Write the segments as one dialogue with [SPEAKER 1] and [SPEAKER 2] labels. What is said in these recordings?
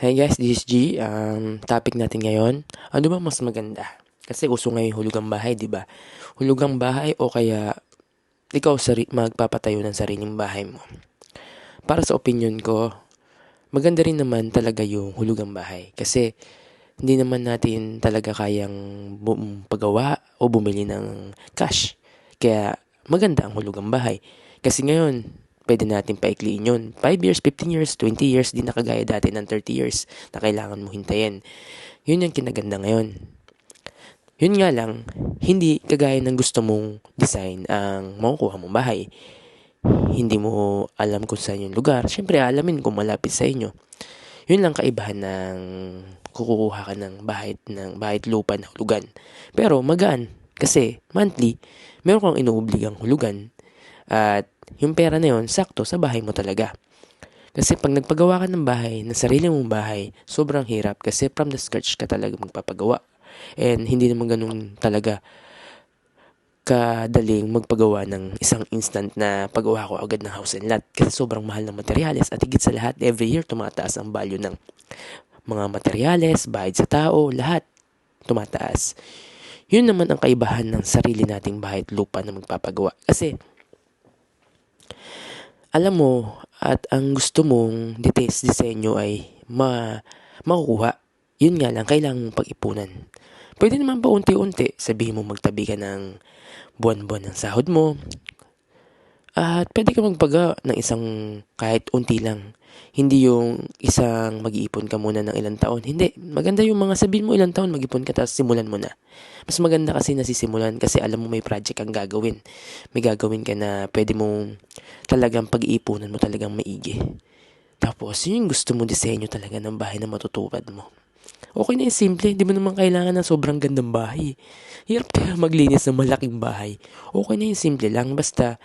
[SPEAKER 1] Hey guys, this is G. Um, topic natin ngayon, ano ba mas maganda? Kasi uso ngayon hulugang bahay, di ba? Hulugang bahay o kaya ikaw sari magpapatayo ng sariling bahay mo. Para sa opinion ko, maganda rin naman talaga yung hulugang bahay. Kasi hindi naman natin talaga kayang bu- pagawa o bumili ng cash. Kaya maganda ang hulugang bahay. Kasi ngayon, pwede natin paikliin yun. 5 years, 15 years, 20 years, di na kagaya dati ng 30 years na kailangan mo hintayin. Yun yung kinaganda ngayon. Yun nga lang, hindi kagaya ng gusto mong design ang makukuha mong bahay. Hindi mo alam kung saan yung lugar. Siyempre, alamin kung malapit sa inyo. Yun lang kaibahan ng kukuha ka ng bahay, ng bahay lupa na hulugan. Pero magaan. Kasi monthly, meron kang inuobligang hulugan. At yung pera na yun, sakto sa bahay mo talaga. Kasi pag nagpagawa ka ng bahay, ng sarili mong bahay, sobrang hirap kasi from the scratch ka talaga magpapagawa. And hindi naman ganun talaga kadaling magpagawa ng isang instant na paggawa ko agad ng house and lot kasi sobrang mahal ng materyales at higit sa lahat every year tumataas ang value ng mga materyales, bayad sa tao, lahat tumataas. Yun naman ang kaibahan ng sarili nating bahay at lupa na magpapagawa. Kasi alam mo at ang gusto mong details disenyo ay ma makukuha. Yun nga lang, kailangan mong pag-ipunan. Pwede naman pa unti-unti, sabihin mo magtabi ka ng buwan-buwan ng sahod mo. At pwede ka magpaga ng isang kahit unti lang. Hindi yung isang mag-iipon ka muna ng ilang taon. Hindi. Maganda yung mga sabihin mo ilang taon mag-ipon ka tapos simulan mo na. Mas maganda kasi nasisimulan kasi alam mo may project kang gagawin. May gagawin ka na pwede mong talagang pag-iipunan mo talagang maigi. Tapos yun yung gusto mo disenyo talaga ng bahay na matutupad mo. Okay na yung simple, di mo naman kailangan ng sobrang gandang bahay. Hirap kaya maglinis ng malaking bahay. Okay na yung simple lang, basta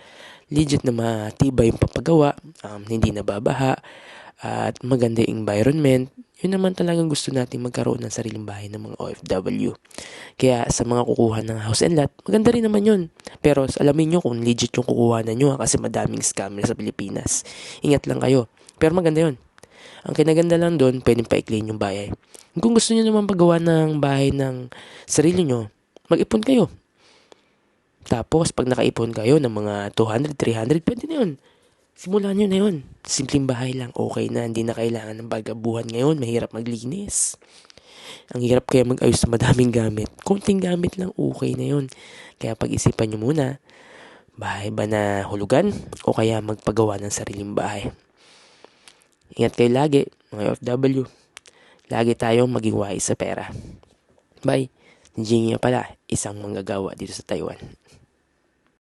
[SPEAKER 1] legit na matibay yung papagawa, um, hindi nababaha, at maganda yung environment. Yun naman talagang gusto natin magkaroon ng sariling bahay ng mga OFW. Kaya sa mga kukuha ng house and lot, maganda rin naman yun. Pero alamin nyo kung legit yung kukuha na nyo ha, kasi madaming scammer sa Pilipinas. Ingat lang kayo. Pero maganda yun. Ang kinaganda lang doon, pwedeng paikliin yung bahay. Kung gusto niyo naman paggawa ng bahay ng sarili nyo, mag-ipon kayo. Tapos, pag nakaipon kayo ng mga 200, 300, pwede na yun. Simulan nyo na yun. Simpleng bahay lang, okay na. Hindi na kailangan ng bagabuhan ngayon. Mahirap maglinis. Ang hirap kaya mag-ayos sa madaming gamit. Konting gamit lang, okay na yun. Kaya pag-isipan nyo muna, bahay ba na hulugan o kaya magpagawa ng sariling bahay. Ingat kayo lagi, mga OFW. Lagi tayong maging wise sa pera. Bye. Jingy pala, isang manggagawa dito sa Taiwan.